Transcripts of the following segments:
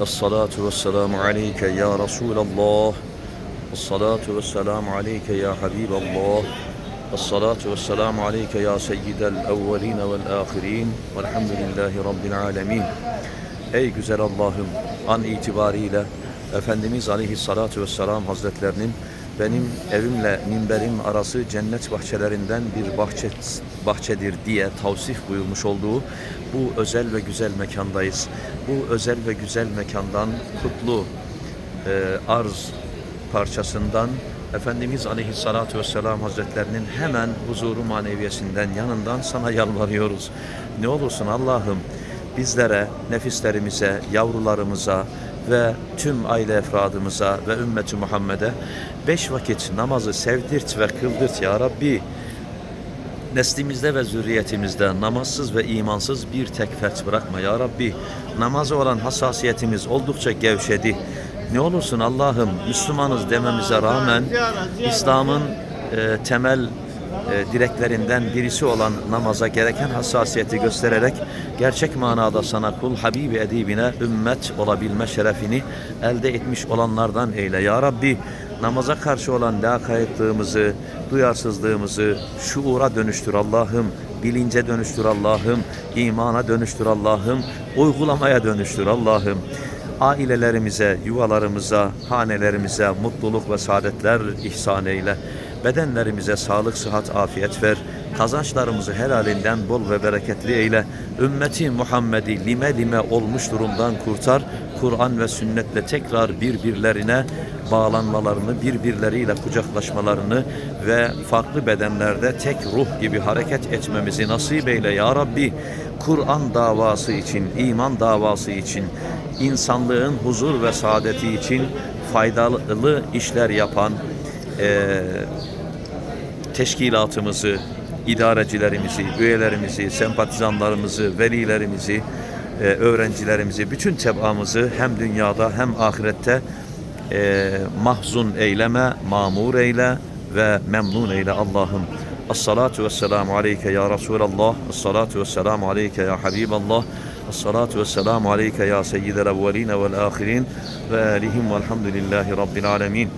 الصلاة والسلام عليك يا رسول الله الصلاة والسلام عليك يا حبيب الله الصلاة والسلام عليك يا سيد الأولين والآخرين والحمد لله رب العالمين Ey güzel Allah'ım an itibariyle Efendimiz Aleyhisselatü Vesselam Hazretlerinin benim evimle minberim arası cennet bahçelerinden bir bahçe, bahçedir diye tavsif buyurmuş olduğu bu özel ve güzel mekandayız. Bu özel ve güzel mekandan kutlu e, arz parçasından Efendimiz Aleyhisselatü Vesselam Hazretlerinin hemen huzuru maneviyesinden yanından sana yalvarıyoruz. Ne olursun Allah'ım bizlere, nefislerimize, yavrularımıza ve tüm aile efradımıza ve ümmeti Muhammed'e beş vakit namazı sevdirt ve kıldırt ya Rabbi. Neslimizde ve zürriyetimizde namazsız ve imansız bir tek fert bırakma ya Rabbi. Namaza olan hassasiyetimiz oldukça gevşedi. Ne olursun Allah'ım Müslümanız dememize rağmen İslam'ın e, temel e, direklerinden birisi olan namaza gereken hassasiyeti göstererek gerçek manada sana kul Habibi edibine ümmet olabilme şerefini elde etmiş olanlardan eyle ya Rabbi. Namaza karşı olan lakaytlığımızı, duyarsızlığımızı şuura dönüştür Allah'ım. Bilince dönüştür Allah'ım. imana dönüştür Allah'ım. Uygulamaya dönüştür Allah'ım ailelerimize, yuvalarımıza, hanelerimize mutluluk ve saadetler ihsan eyle. Bedenlerimize sağlık, sıhhat, afiyet ver. Kazançlarımızı helalinden bol ve bereketli eyle. Ümmeti Muhammed'i lime lime olmuş durumdan kurtar. Kur'an ve sünnetle tekrar birbirlerine bağlanmalarını, birbirleriyle kucaklaşmalarını ve farklı bedenlerde tek ruh gibi hareket etmemizi nasip eyle ya Rabbi. Kur'an davası için, iman davası için, insanlığın huzur ve saadeti için faydalı işler yapan eee teşkilatımızı, idarecilerimizi, üyelerimizi, sempatizanlarımızı, velilerimizi, e, öğrencilerimizi, bütün tebaamızı hem dünyada hem ahirette e, mahzun eyleme, mamur eyle ve memnun eyle Allah'ım. As-salatu ve selamu aleyke ya Resulallah. As-salatu ve selamu aleyke ya Habiballah. As-salatu ve selamu aleyke ya seyyidel evveline vel ahirin ve alihim velhamdülillahi rabbil alemin.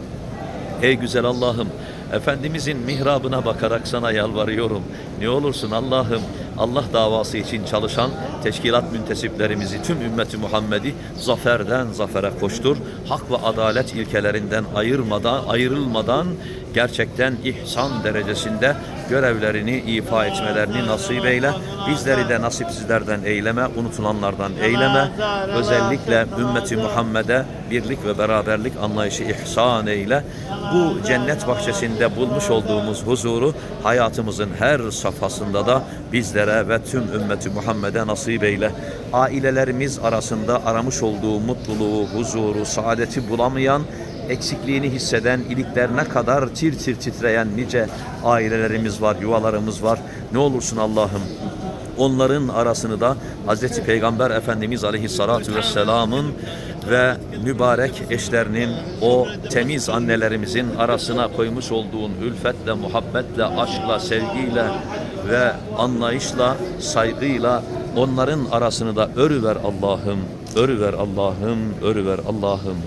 Ey güzel Allah'ım, Efendimizin mihrabına bakarak sana yalvarıyorum. Ne olursun Allah'ım, Allah davası için çalışan teşkilat müntesiplerimizi, tüm ümmeti Muhammed'i zaferden zafere koştur. Hak ve adalet ilkelerinden ayırmadan, ayrılmadan gerçekten ihsan derecesinde görevlerini ifa etmelerini nasip eyle. Bizleri de nasipsizlerden eyleme, unutulanlardan eyleme. Özellikle ümmeti Muhammed'e birlik ve beraberlik anlayışı ihsan eyle. Bu cennet bahçesinde bulmuş olduğumuz huzuru hayatımızın her safhasında da bizlere ve tüm ümmeti Muhammed'e nasip eyle. Ailelerimiz arasında aramış olduğu mutluluğu, huzuru, saadeti bulamayan eksikliğini hisseden, iliklerine kadar tir tir titreyen nice ailelerimiz var, yuvalarımız var. Ne olursun Allah'ım onların arasını da Hz. Peygamber Efendimiz Aleyhisselatü Vesselam'ın ve mübarek eşlerinin o temiz annelerimizin arasına koymuş olduğun ülfetle, muhabbetle, aşkla, sevgiyle ve anlayışla, saygıyla onların arasını da örüver Allah'ım, örüver Allah'ım, örüver Allah'ım.